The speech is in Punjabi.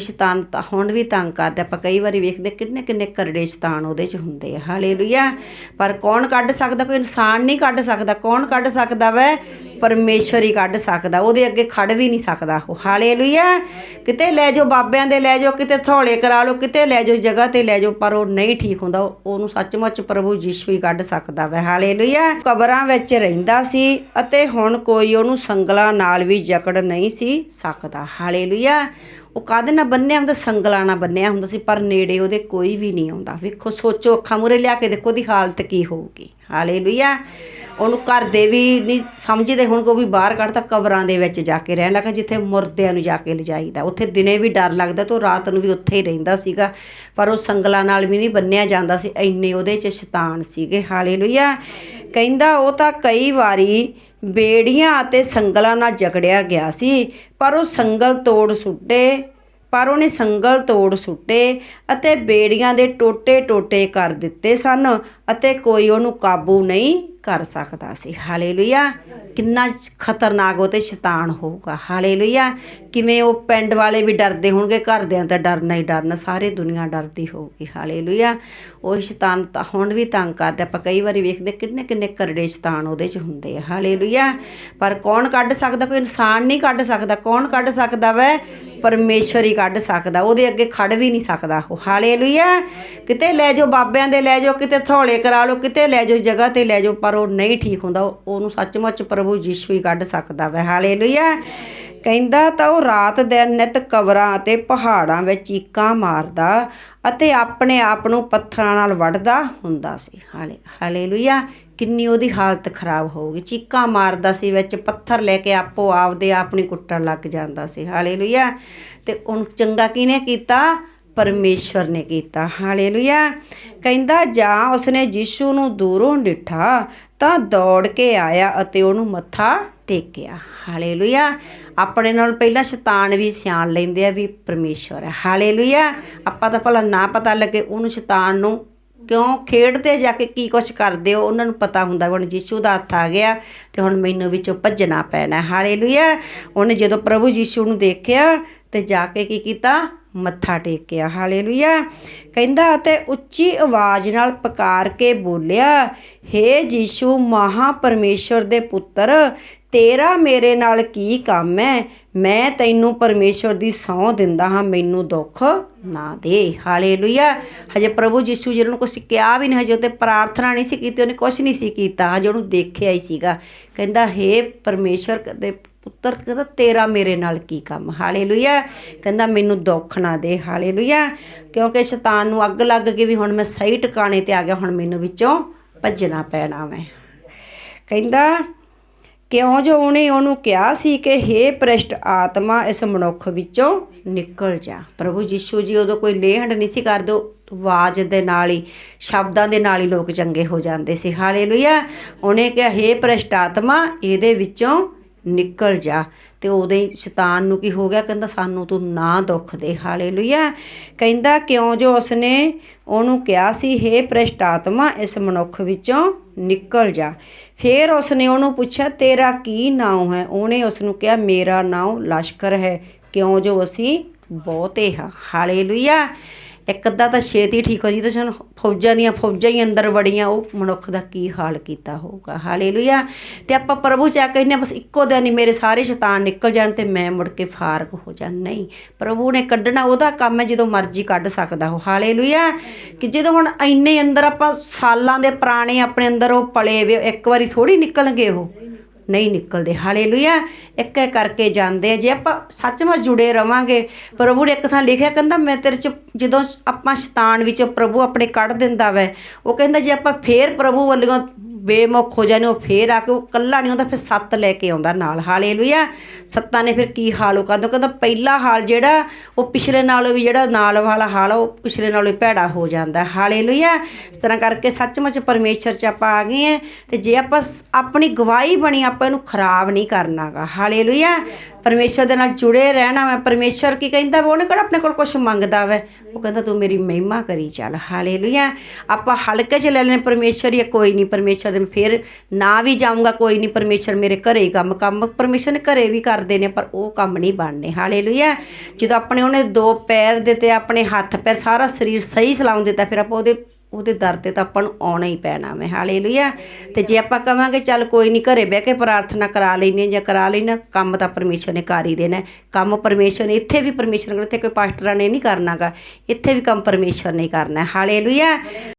ਸ਼ੈਤਾਨ ਤਾਂ ਹੁਣ ਵੀ ਤੰਗ ਕਰਦਾ ਆਪਾਂ ਕਈ ਵਾਰੀ ਵੇਖਦੇ ਕਿੰਨੇ ਕਿੰਨੇ ਕਰੜੇ ਸ਼ੈਤਾਨ ਉਹਦੇ 'ਚ ਹੁੰਦੇ ਆ। ਹਾਲੇਲੂਇਆ। ਪਰ ਕੌਣ ਕੱਢ ਸਕਦਾ? ਕੋਈ ਇਨਸਾਨ ਨਹੀਂ ਕੱਢ ਸਕਦਾ। ਕੌਣ ਕੱਢ ਸਕਦਾ ਵੈ? ਪਰਮੇਸ਼ਰ ਹੀ ਕੱਢ ਸਕਦਾ। ਉਹਦੇ ਅੱਗੇ ਖੜ ਵੀ ਨਹੀਂ ਸਕਦਾ ਉਹ। ਹਾਲੇਲੂਇਆ। ਕਿਤੇ ਲੈ ਜਾਓ ਬਾਬਿਆਂ ਦੇ, ਲੈ ਜਾਓ ਕਿਤੇ ਥੋੜੇ ਕਰਾ ਲਓ, ਕਿਤੇ ਲੈ ਜਾਓ ਜਗ੍ਹਾ ਤੇ ਲੈ ਜਾਓ, ਪਰ ਉਹ ਨਹੀਂ ਠੀਕ ਹੁੰਦਾ। ਉਹਨੂੰ ਸੱਚਮੁੱਚ ਪ੍ਰਭੂ ਯੀਸ਼ੂ ਹੀ ਕੱਢ ਸਕਦਾ ਵੈ। ਹਾਲੇਲੂਇਆ। ਕਬਰਾਂ ਵਿੱਚ ਰਹਿੰਦਾ ਸੀ ਅਤੇ ਹੁਣ ਕੋਈ ਉਹਨੂੰ ਸੰਗਲਾਂ ਨਾਲ ਵੀ ਜਕੜ ਨਹੀਂ ਸੀ ਸਕਦਾ। ਹਾਲੇਲੂਇਆ। ਉਹ ਕਾਹਦੇ ਨਾਲ ਬੰਨਿਆ ਹੁੰਦਾ? ਸੰਗਲਾਂ ਨਾਲ ਬੰਨਿਆ ਹੁੰਦਾ ਸੀ, ਪਰ ਨੇੜੇ ਉਹਦੇ ਕੋਈ ਵੀ ਨਹੀਂ ਆਉਂਦਾ। ਵੇਖੋ, ਸੋਚੋ, ਅੱਖਾਂ ਮੂਰੇ ਲਿਆ ਕੇ ਦੇਖੋ, ਉਹਦੀ ਹਾਲਤ ਕੀ ਹੋਊਗੀ। ਹਾਲੇਲੂਇਆ। ਉਹਨੂੰ ਘਰ ਦੇ ਵੀ ਨਹੀਂ ਸਮਝਦੇ, ਹੁਣ ਕੋ ਵੀ ਬਾਹਰ ਕੱਢਤਾ ਕਬਰਾਂ ਦੇ ਵਿੱਚ ਜਾ ਕੇ ਰਹਿਣ ਲੱਗਾ, ਜਿੱਥੇ ਮੁਰਦਿਆਂ ਨੂੰ ਜਾ ਕੇ ਲਿਜਾਈਦਾ। ਉੱਥੇ ਦਿਨੇ ਵੀ ਡਰ ਲੱਗਦਾ ਤੋਂ ਰਾਤ ਨੂੰ ਵੀ ਉੱਥੇ ਹੀ ਰਹਿੰਦਾ ਸੀਗਾ। ਪਰ ਉਹ ਸੰਗਲਾਂ ਨਾਲ ਵੀ ਨਹੀਂ ਬੰਨਿਆ ਜਾਂਦਾ ਸੀ, ਇੰਨੇ ਉਹਦੇ 'ਚ ਸ਼ੈਤਾਨ ਸੀਗੇ। ਹਾਲੇਲੂਇਆ। ਕਹਿੰਦਾ ਉਹ ਤਾਂ ਕਈ ਵਾਰੀ ਬੇੜੀਆਂ ਅਤੇ ਸੰਗਲਾਂ ਨਾਲ ਜਕੜਿਆ ਗਿਆ ਸੀ, ਪਰ ਉਹ ਸੰਗਲ ਤੋੜ ਸੁੱਟੇ, ਪਰ ਉਹਨੇ ਸੰਗਲ ਤੋੜ ਸੁੱਟੇ ਅਤੇ ਬੇੜੀਆਂ ਦੇ ਟੋਟੇ ਟੋਟੇ ਕਰ ਦਿੱਤੇ ਸਨ। ਅਤੇ ਕੋਈ ਉਹਨੂੰ ਕਾਬੂ ਨਹੀਂ ਕਰ ਸਕਦਾ ਸੀ। ਹਾਲੇਲੂਇਆ। ਕਿੰਨਾ ਖਤਰਨਾਕ ਉਹ ਤੇ ਸ਼ੈਤਾਨ ਹੋਊਗਾ। ਹਾਲੇਲੂਇਆ। ਕਿਵੇਂ ਉਹ ਪਿੰਡ ਵਾਲੇ ਵੀ ਡਰਦੇ ਹੋਣਗੇ, ਘਰਦਿਆਂ ਤਾਂ ਡਰਨਾ ਹੀ ਡਰਨ, ਸਾਰੇ ਦੁਨੀਆ ਡਰਦੀ ਹੋਊਗੀ। ਹਾਲੇਲੂਇਆ। ਉਹ ਸ਼ੈਤਾਨ ਤਾਂ ਹੁਣ ਵੀ ਤੰਗ ਕਰਦਾ। ਆਪਾਂ ਕਈ ਵਾਰੀ ਵੇਖਦੇ, ਕਿੰਨੇ ਕਿੰਨੇ ਕਰੜੇ ਸ਼ੈਤਾਨ ਉਹਦੇ 'ਚ ਹੁੰਦੇ ਆ। ਹਾਲੇਲੂਇਆ। ਪਰ ਕੌਣ ਕੱਢ ਸਕਦਾ? ਕੋਈ ਇਨਸਾਨ ਨਹੀਂ ਕੱਢ ਸਕਦਾ। ਕੌਣ ਕੱਢ ਸਕਦਾ ਵੈ? ਪਰਮੇਸ਼ਰ ਹੀ ਕੱਢ ਸਕਦਾ। ਉਹਦੇ ਅੱਗੇ ਖੜ ਵੀ ਨਹੀਂ ਸਕਦਾ ਉਹ। ਹਾਲੇਲੂਇਆ। ਕਿਤੇ ਲੈ ਜਾਓ ਬਾਬਿਆਂ ਦੇ, ਲੈ ਜਾਓ। ਕਿਤੇ ਥੋੜੇ ਕਰਾ ਲਓ, ਕਿਤੇ ਲੈ ਜਾਓ, ਜਗ੍ਹਾ ਤੇ ਲੈ ਜਾਓ, ਪਰ ਉਹ ਨਹੀਂ ਠੀਕ ਹੁੰਦਾ। ਉਹਨੂੰ ਸੱਚਮੁੱਚ ਪ੍ਰਭੂ ਯੀਸ਼ੂ ਹੀ ਕੱਢ ਸਕਦਾ ਵੈ। ਹਾਲੇਲੂਇਆ। ਕਹਿੰਦਾ ਤਾਂ ਉਹ ਰਾਤ ਦਿਨ ਨਿਤ ਕਬਰਾਂ ਅਤੇ ਪਹਾੜਾਂ ਵਿੱਚ ਚੀਕਾਂ ਮਾਰਦਾ ਅਤੇ ਆਪਣੇ ਆਪ ਨੂੰ ਪੱਥਰਾਂ ਨਾਲ ਵੱਢਦਾ ਹੁੰਦਾ ਸੀ। ਹਾਲੇ ਹਾਲੇਲੂਇਆ। ਕਿੰਨੀ ਉਹਦੀ ਹਾਲਤ ਖਰਾਬ ਹੋਊਗੀ। ਚੀਕਾਂ ਮਾਰਦਾ ਸੀ ਵਿੱਚ, ਪੱਥਰ ਲੈ ਕੇ ਆਪੋ ਆਪਦੇ ਆਪ ਨੂੰ ਕੁੱਟਣ ਲੱਗ ਜਾਂਦਾ ਸੀ। ਹਾਲੇਲੂਇਆ। ਤੇ ਉਹਨੂੰ ਚੰਗਾ ਕਿਹਨੇ ਕੀਤਾ? ਪਰਮੇਸ਼ਵਰ ਨੇ ਕੀਤਾ। ਹਾਲੇਲੂਇਆ। ਕਹਿੰਦਾ, ਜਾਂ ਉਸਨੇ ਯੀਸ਼ੂ ਨੂੰ ਦੂਰੋਂ ਡਿੱਠਾ, ਤਾਂ ਦੌੜ ਕੇ ਆਇਆ ਅਤੇ ਉਹਨੂੰ ਮੱਥਾ ਟੇਕਿਆ। ਹਾਲੇਲੂਇਆ। ਆਪਣੇ ਨਾਲ ਪਹਿਲਾਂ ਸ਼ੈਤਾਨ ਵੀ ਸਿਆਣ ਲੈਂਦੇ ਆ ਵੀ ਪਰਮੇਸ਼ਵਰ ਹੈ। ਹਾਲੇਲੂਇਆ। ਆਪਾਂ ਤਾਂ ਭਲਾ ਨਾ ਪਤਾ ਲੱਗੇ ਉਹਨੂੰ ਸ਼ੈਤਾਨ ਨੂੰ ਕਿਉਂ ਖੇਡਦੇ ਜਾ ਕੇ ਕੀ ਕੁਛ ਕਰਦੇ ਹੋ, ਉਹਨਾਂ ਨੂੰ ਪਤਾ ਹੁੰਦਾ ਹੁਣ ਯੀਸ਼ੂ ਦਾ ਹੱਥ ਆ ਗਿਆ ਤੇ ਹੁਣ ਮੈਨੂੰ ਵਿੱਚੋਂ ਭੱਜਣਾ ਪੈਣਾ ਹਾਲੇਲੂਇਆ। ਉਹਨੇ ਜਦੋਂ ਪ੍ਰਭੂ ਯੀਸ਼ੂ ਨੂੰ ਦੇਖਿਆ ਤੇ ਜਾ ਕੇ ਕੀ ਕੀਤਾ? ਮੱਥਾ ਟੇਕਿਆ ਹਾਲੇਲੂਇਆ। ਕਹਿੰਦਾ, ਅਤੇ ਉੱਚੀ ਆਵਾਜ਼ ਨਾਲ ਪੁਕਾਰ ਕੇ ਬੋਲਿਆ हे ਯੀਸ਼ੂ ਮਹਾ ਪਰਮੇਸ਼ਰ ਦੇ ਪੁੱਤਰ, ਤੇਰਾ ਮੇਰੇ ਨਾਲ ਕੀ ਕੰਮ ਹੈ? ਮੈਂ ਤੈਨੂੰ ਪਰਮੇਸ਼ਰ ਦੀ ਸਹੁੰ ਦਿੰਦਾ ਹਾਂ, ਮੈਨੂੰ ਦੁੱਖ ਨਾ ਦੇ। ਹਾਲੇਲੂਇਆ। ਹਜੇ ਪ੍ਰਭੂ ਯੀਸ਼ੂ ਜੀ ਨੂੰ ਕੁਛ ਕਿਹਾ ਵੀ ਨਹੀਂ, ਹਜੇ ਉਹਤੇ ਪ੍ਰਾਰਥਨਾ ਨਹੀਂ ਸੀ ਕੀਤੀ, ਉਹਨੇ ਕੁਛ ਨਹੀਂ ਸੀ ਕੀਤਾ, ਹਜੇ ਉਹਨੂੰ ਦੇਖਿਆ ਹੀ ਸੀਗਾ। ਕਹਿੰਦਾ हे ਪਰਮੇਸ਼ਰ ਦੇ ਪੁੱਤਰ ਕਹਿੰਦਾ, ਤੇਰਾ ਮੇਰੇ ਨਾਲ ਕੀ ਕੰਮ? ਹਾਲੇਲੂਇਆ। ਕਹਿੰਦਾ, ਮੈਨੂੰ ਦੁੱਖ ਨਾ ਦੇ। ਹਾਲੇਲੂਇਆ। ਕਿਉਂਕਿ ਸ਼ੈਤਾਨ ਨੂੰ ਅੱਗ ਲੱਗ ਗਈ ਵੀ ਹੁਣ ਮੈਂ ਸਹੀ ਟਿਕਾਣੇ ਤੇ ਆ ਗਿਆ, ਹੁਣ ਮੈਨੂੰ ਵਿੱਚੋਂ ਭੱਜਣਾ ਪੈਣਾ ਮੈਂ ਕਹਿੰਦਾ, ਕਿਉਂ ਜੋ ਉਹਨੇ ਉਹਨੂੰ ਕਿਹਾ ਸੀ ਕਿ हे ਪ੍ਰਸ਼ਟ ਆਤਮਾ, ਇਸ ਮਨੁੱਖ ਵਿੱਚੋਂ ਨਿਕਲ ਜਾ। ਪ੍ਰਭੂ ਯੀਸ਼ੂ ਜੀ, ਉਦੋਂ ਕੋਈ ਲੇਹੰਡ ਨਹੀਂ ਸੀ ਕਰਦੇ, ਆਵਾਜ਼ ਦੇ ਨਾਲ ਹੀ, ਸ਼ਬਦਾਂ ਦੇ ਨਾਲ ਹੀ ਲੋਕ ਚੰਗੇ ਹੋ ਜਾਂਦੇ ਸੀ। ਹਾਲੇਲੂਇਆ। ਉਹਨੇ ਕਿਹਾ हे ਪ੍ਰਸ਼ਟ ਆਤਮਾ, ਇਹਦੇ ਵਿੱਚੋਂ ਨਿਕਲ ਜਾ। ਤੇ ਉਹਦੇ ਸ਼ੈਤਾਨ ਨੂੰ ਕੀ ਹੋ ਗਿਆ? ਕਹਿੰਦਾ, ਸਾਨੂੰ ਤੂੰ ਨਾ ਦੁੱਖ ਦੇ, ਹਾਲੇਲੂਇਆ। ਕਹਿੰਦਾ, ਕਿਉਂ ਜੋ ਉਸਨੇ ਉਹਨੂੰ ਕਿਹਾ ਸੀ हे ਪ੍ਰਸ਼ਟ ਇਸ ਮਨੁੱਖ ਵਿੱਚੋਂ ਨਿਕਲ ਜਾ। ਫਿਰ ਉਸਨੇ ਉਹਨੂੰ ਪੁੱਛਿਆ, ਤੇਰਾ ਕੀ ਨਾਮ ਹੈ? ਉਹਨੇ ਉਸ ਨੂੰ ਕਿਹਾ, ਮੇਰਾ ਨਾਮ ਲਸ਼ਕਰ ਹੈ। ਕਿਉਂ ਜੋ ਅਸੀਂ ਬਹੁਤੇ ਹਾਂ। ਹਾਲੇਲੂਇਆ। ਇੱਕ ਅੱਧਾ ਤਾਂ ਛੇਤੀ ਠੀਕ ਹੋ ਜੀ ਤੇ ਜਦੋਂ ਫੌਜਾਂ ਦੀਆਂ ਫੌਜਾਂ ਹੀ ਅੰਦਰ ਵੜੀਆਂ ਉਹ ਮਨੁੱਖ ਦਾ ਕੀ ਹਾਲ ਕੀਤਾ ਹੋਊਗਾ। ਹਾਲੇਲੂਇਆ। ਤੇ ਆਪਾਂ ਪ੍ਰਭੂ ਚਾ ਕਹਿੰਦੇ ਹਾਂ, ਬਸ ਇੱਕੋ ਦਿਨ ਹੀ ਮੇਰੇ ਸਾਰੇ ਸ਼ੈਤਾਨ ਨਿਕਲ ਜਾਣ ਤੇ ਮੈਂ ਮੁੜ ਕੇ ਫਾਰਗ ਹੋ ਜਾ। ਨਹੀਂ ਪ੍ਰਭੂ ਨੇ ਕੱਢਣਾ ਉਹਦਾ ਕੰਮ ਹੈ ਜਦੋਂ ਮਰਜ਼ੀ ਕੱਢ ਸਕਦਾ ਉਹ ਹਾਲੇਲੂਇਆ। ਕਿ ਜਦੋਂ ਹੁਣ ਇੰਨੇ ਅੰਦਰ ਆਪਾਂ ਸਾਲਾਂ ਦੇ ਪੁਰਾਣੇ ਆਪਣੇ ਅੰਦਰ ਉਹ ਪਲੇ ਵੇ ਇੱਕ ਵਾਰੀ ਥੋੜੀ ਨਿਕਲਣਗੇ ਉਹ। ਨਹੀਂ ਨਿਕਲਦੇ। ਹਾਲੇਲੂਇਆ। ਇੱਕ ਇੱਕ ਕਰਕੇ ਜਾਂਦੇ ਆ, ਜੇ ਆਪਾਂ ਸੱਚਮੁੱਚ ਜੁੜੇ ਰਵਾਂਗੇ, ਪ੍ਰਭੂ ਨੇ ਇੱਕ ਥਾਂ ਲਿਖਿਆ, ਕਹਿੰਦਾ ਮੈਂ ਤੇਰੇ ਚ ਜਦੋਂ ਆਪਾਂ ਸ਼ੈਤਾਨ ਵਿੱਚੋਂ ਪ੍ਰਭੂ ਆਪਣੇ ਕੱਢ ਦਿੰਦਾ ਵੈ, ਉਹ ਕਹਿੰਦਾ ਜੇ ਆਪਾਂ ਫੇਰ ਪ੍ਰਭੂ ਵੱਲੋਂ ਬੇਮੁਖ ਹੋ ਜਾਣੇ ਉਹ ਫੇਰ ਆ ਕੇ ਉਹ ਕੱਲਾ ਨਹੀਂ ਹੁੰਦਾ ਫਿਰ ਸੱਤ ਲੈ ਕੇ ਆਉਂਦਾ ਨਾਲ। ਹਾਲੇਲੂਇਆ ਸੱਤਾਂ ਨੇ ਫਿਰ ਕੀ ਹਾਲ ਉਹ ਕਰਦਾ ਕਹਿੰਦਾ ਪਹਿਲਾ ਹਾਲ ਜਿਹੜਾ ਉਹ ਪਿਛਲੇ ਨਾਲੋਂ ਵੀ ਜਿਹੜਾ ਨਾਲ ਵਾਲਾ ਹਾਲ ਆ, ਉਹ ਪਿਛਲੇ ਨਾਲੋਂ ਵੀ ਭੈੜਾ ਹੋ ਜਾਂਦਾ। ਹਾਲੇਲੂਇਆ ਇਸ ਤਰ੍ਹਾਂ ਕਰਕੇ ਸੱਚਮੁੱਚ ਪਰਮੇਸ਼ਰ ਚ ਆਪਾਂ ਆ ਗਏ ਆ ਤੇ ਜੇ ਆਪਾਂ ਆਪਣੀ ਗਵਾਹੀ ਬਣੀ ਆਪਾਂ ਇਹਨੂੰ ਖਰਾਬ ਨਹੀਂ ਕਰਨਾਗਾ। ਹਾਲੇਲੂਇਆ ਪਰਮੇਸ਼ਰ ਦੇ ਨਾਲ ਜੁੜੇ ਰਹਿਣਾ ਵਾ। ਪਰਮੇਸ਼ਰ ਕੀ ਕਹਿੰਦਾ ਵਾ? ਉਹਨੇ ਕਿਹੜਾ ਆਪਣੇ ਕੋਲ ਕੁਝ ਮੰਗਦਾ ਵਾ? ਉਹ ਕਹਿੰਦਾ ਤੂੰ ਮੇਰੀ ਮਹਿਮਾ ਕਰੀ ਚੱਲ। ਹਾਲੇਲੂਇਆ। ਆਪਾਂ ਹਲਕੇ ਚ ਲੈ ਲੈਣੇ ਪਰਮੇਸ਼ਰ ਹੀ ਆ, ਕੋਈ ਨਹੀਂ। ਪਰਮੇਸ਼ਰ ਦੇ ਫਿਰ ਨਾ ਵੀ ਜਾਊਂਗਾ ਕੋਈ ਨਹੀਂ। ਪਰਮੇਸ਼ਰ ਮੇਰੇ ਘਰੇ ਹੀ ਕੰਮ ਕੰਮ ਪਰਮੇਸ਼ਰ ਨੇ ਘਰੇ ਵੀ ਕਰਦੇ ਨੇ ਪਰ ਉਹ ਕੰਮ ਨਹੀਂ ਬਣਨੇ। ਹਾਲੇਲੂਇਆ। ਜਦੋਂ ਆਪਣੇ ਉਹਨੇ ਦੋ ਪੈਰ ਦਿੱਤੇ ਆਪਣੇ ਹੱਥ ਪੈਰ ਸਾਰਾ ਸਰੀਰ ਸਹੀ ਸਲਾਮ ਦਿੱਤਾ ਫਿਰ ਆਪਾਂ ਉਹਦੇ ਉਹਦੇ ਦਰ ਤੇ ਤਾਂ ਆਪਾਂ ਨੂੰ ਆਉਣਾ ਹੀ ਪੈਣਾ ਵੇ ਹਾਲੇਲੂਇਆ ਤੇ ਜੇ ਆਪਾਂ ਕਵਾਂਗੇ, ਚੱਲ ਕੋਈ ਨਹੀਂ ਘਰੇ ਬਹਿ ਕੇ ਪ੍ਰਾਰਥਨਾ ਕਰਾ ਲੈਨੇ ਜਾਂ ਕਰਾ ਲੈਣਾ ਕੰਮ ਤਾਂ ਪਰਮੇਸ਼ਰ ਨੇ ਕਰ ਹੀ ਦੇਣਾ। ਕੰਮ ਪਰਮੇਸ਼ਰ ਨੇ, ਇੱਥੇ ਵੀ ਪਰਮੇਸ਼ਰ ਨੇ ਇੱਥੇ ਕੋਈ ਪਾਸਟਰਾਂ ਨੇ ਨਹੀਂ ਕਰਨਾਗਾ। ਇੱਥੇ ਵੀ ਕੰਮ ਪਰਮੇਸ਼ਰ ਨੇ ਕਰਨਾ ਹੈ। ਹਾਲੇਲੂਇਆ